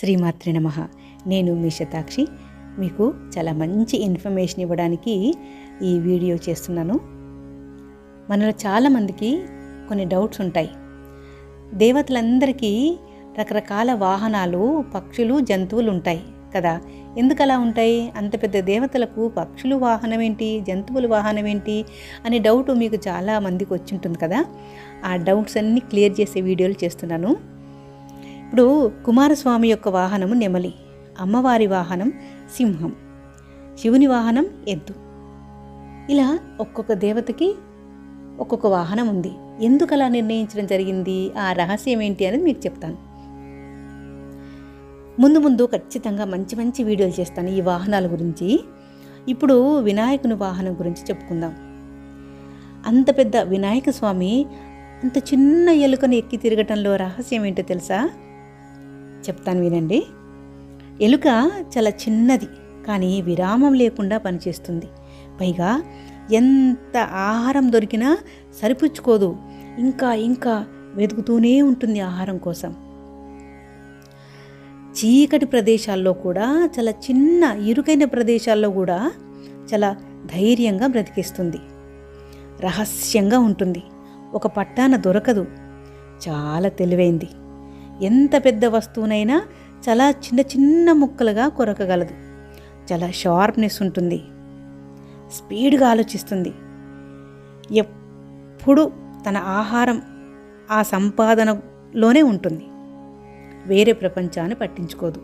శ్రీమాత్రి నమ. నేను మీ శతాక్షి. మీకు చాలా మంచి ఇన్ఫర్మేషన్ ఇవ్వడానికి ఈ వీడియో చేస్తున్నాను. మనలో చాలామందికి కొన్ని డౌట్స్ ఉంటాయి. దేవతలందరికీ రకరకాల వాహనాలు పక్షులు జంతువులు ఉంటాయి కదా. ఎందుకు అలా ఉంటాయి? అంత పెద్ద దేవతలకు పక్షులు వాహనం ఏంటి? జంతువుల వాహనం ఏంటి? అనే డౌట్ మీకు చాలా మందికి వచ్చి ఉంటుంది కదా. ఆ డౌట్స్ అన్నీ క్లియర్ చేసే వీడియోలు చేస్తున్నాను. ఇప్పుడు కుమారస్వామి యొక్క వాహనము నెమలి అమ్మవారి వాహనం సింహం శివుని వాహనం ఎద్దు. ఇలా ఒక్కొక్క దేవతకి ఒక్కొక్క వాహనం ఉంది. ఎందుకు అలా నిర్ణయించడం జరిగింది? ఆ రహస్యం ఏంటి అనేది మీకు చెప్తాను. ముందు ముందు ఖచ్చితంగా మంచి మంచి వీడియోలు చేస్తాను ఈ వాహనాల గురించి. ఇప్పుడు వినాయకుని వాహనం గురించి చెప్పుకుందాం. అంత పెద్ద వినాయక స్వామి అంత చిన్న ఎలుకను ఎక్కి తిరగటంలో రహస్యం ఏంటో తెలుసా? చెప్తాను వినండి. ఎలుక చాలా చిన్నది కానీ విరామం లేకుండా పనిచేస్తుంది. పైగా ఎంత ఆహారం దొరికినా సరిపుచ్చుకోదు. ఇంకా ఇంకా వెతుకుతూనే ఉంటుంది ఆహారం కోసం. చీకటి ప్రదేశాల్లో కూడా చాలా చిన్న ఇరుకైన ప్రదేశాల్లో కూడా చాలా ధైర్యంగా బ్రతికిస్తుంది. రహస్యంగా ఉంటుంది. ఒక పట్టాన దొరకదు. చాలా తెలివైంది. ఎంత పెద్ద వస్తువునైనా చాలా చిన్న చిన్న ముక్కలుగా కొరకగలదు. చాలా షార్ప్నెస్ ఉంటుంది. స్పీడ్గా ఆలోచిస్తుంది. ఎప్పుడు తన ఆహారం ఆ సంపాదనలోనే ఉంటుంది. వేరే ప్రపంచాన్ని పట్టించుకోదు.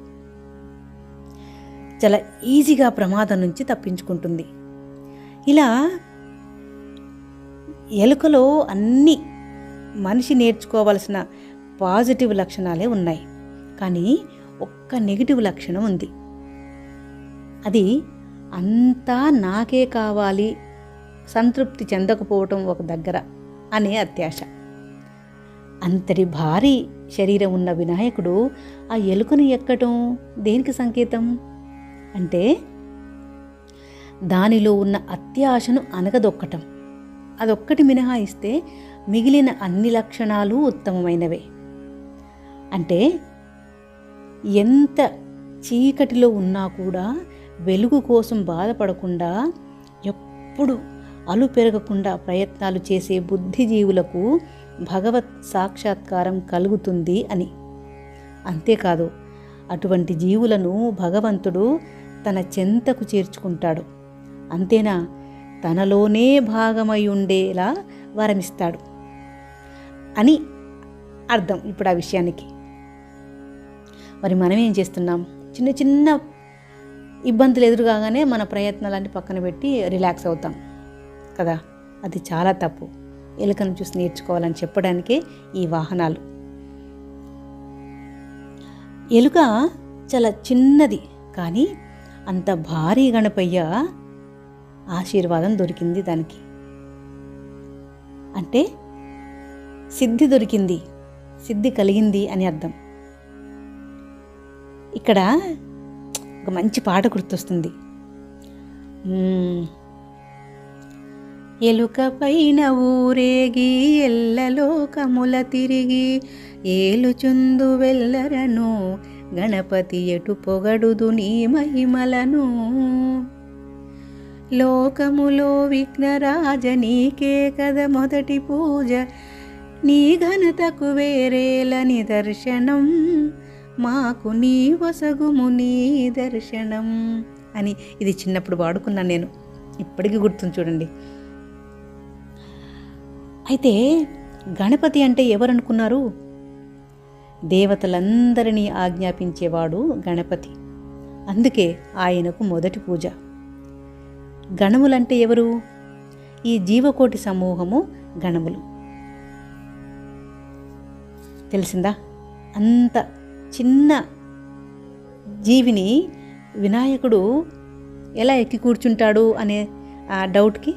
చాలా ఈజీగా ప్రమాదం నుంచి తప్పించుకుంటుంది. ఇలా ఎలుకలో అన్ని మనిషి నేర్చుకోవలసిన పాజిటివ్ లక్షణాలే ఉన్నాయి. కానీ ఒక్క నెగిటివ్ లక్షణం ఉంది. అది అంతా నాకే కావాలి సంతృప్తి చెందకపోవటం ఒక దగ్గర అనే అత్యాశ. అంతటి భారీ శరీరం ఉన్న వినాయకుడు ఆ ఎలుకను ఎక్కటం దేనికి సంకేతం? అంటే దానిలో ఉన్న అత్యాశను అనగదొక్కటం. అదొక్కటి మినహాయిస్తే మిగిలిన అన్ని లక్షణాలు ఉత్తమమైనవే. అంటే ఎంత చీకటిలో ఉన్నా కూడా వెలుగు కోసం బాధపడకుండా ఎప్పుడు అలు పెరగకుండా ప్రయత్నాలు చేసే బుద్ధిజీవులకు భగవత్ సాక్షాత్కారం కలుగుతుంది అని. అంతేకాదు అటువంటి జీవులను భగవంతుడు తన చెంతకు చేర్చుకుంటాడు. అంతేనా? తనలోనే భాగమై ఉండేలా వరమిస్తాడు అని అర్థం ఇప్పుడు ఆ విషయానికి. మరి మనం ఏం చేస్తున్నాం? చిన్న చిన్న ఇబ్బందులు ఎదురుగానే మన ప్రయత్నాలన్నీ పక్కన పెట్టి రిలాక్స్ అవుతాం. కదా? అది చాలా తప్పు. ఎలుకను చూసి నేర్చుకోవాలని చెప్పడానికే ఈ వాహనాలు. ఎలుక చాలా చిన్నది కానీ అంత భారీ గణపయ్య ఆశీర్వాదం దొరికింది దానికి. అంటే సిద్ధి దొరికింది. సిద్ధి కలిగింది అని అర్థం. ఇక్కడ ఒక మంచి పాట గుర్తొస్తుంది. ఎలుక పైన ఊరేగి ఎల్లలోకముల తిరిగి ఏలుచుందు వెళ్ళరను గణపతి ఎటు పొగడుదు నీ మహిమలను. లోకములో విఘ్నరాజ నీకే కద మొదటి పూజ నీ ఘనతకు వేరేల నిదర్శనం మాకు నీ వసగుము నీ దర్శనం అని ఇది చిన్నప్పుడు వాడుకున్నాను నేను. ఇప్పటికీ గుర్తుంది చూడండి. అయితే గణపతి అంటే ఎవరనుకున్నారు? దేవతలందరినీ ఆజ్ఞాపించేవాడు గణపతి. అందుకే ఆయనకు మొదటి పూజ. గణములంటే ఎవరు? ఈ జీవకోటి సమూహము గణములు. తెలిసిందా? అంత చిన్న జీవిని వినాయకుడు ఎలా ఎక్కి కూర్చుంటాడు అనే ఆ డౌట్కి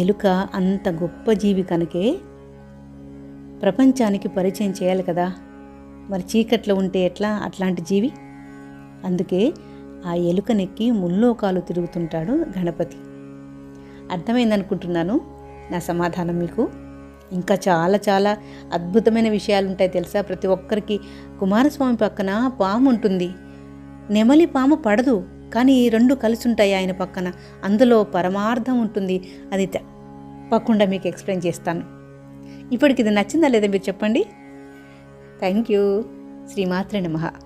ఎలుక అంత గొప్ప జీవి కనుకే ప్రపంచానికి పరిచయం చేయాలి కదా. మరి చీకట్లో ఉంటే ఎట్లా అట్లాంటి జీవి? అందుకే ఆ ఎలుకనెక్కి ముల్లోకాలు తిరుగుతుంటాడు గణపతి. అర్థమైందనుకుంటున్నాను. నా సమాధానం మీకు ఇంకా చాలా చాలా అద్భుతమైన విషయాలు ఉంటాయి తెలుసా? ప్రతి ఒక్కరికి కుమారస్వామి పక్కన పాము ఉంటుంది. నెమలి పాము పడదు కానీ ఈ రెండు కలిసి ఉంటాయి ఆయన పక్కన. అందులో పరమార్థం ఉంటుంది. అది తప్పకుండా మీకు ఎక్స్ప్లెయిన్ చేస్తాను. ఇప్పటికి ఇది నచ్చిందా లేదా మీరు చెప్పండి? Thank you. శ్రీమాత్రే నమః.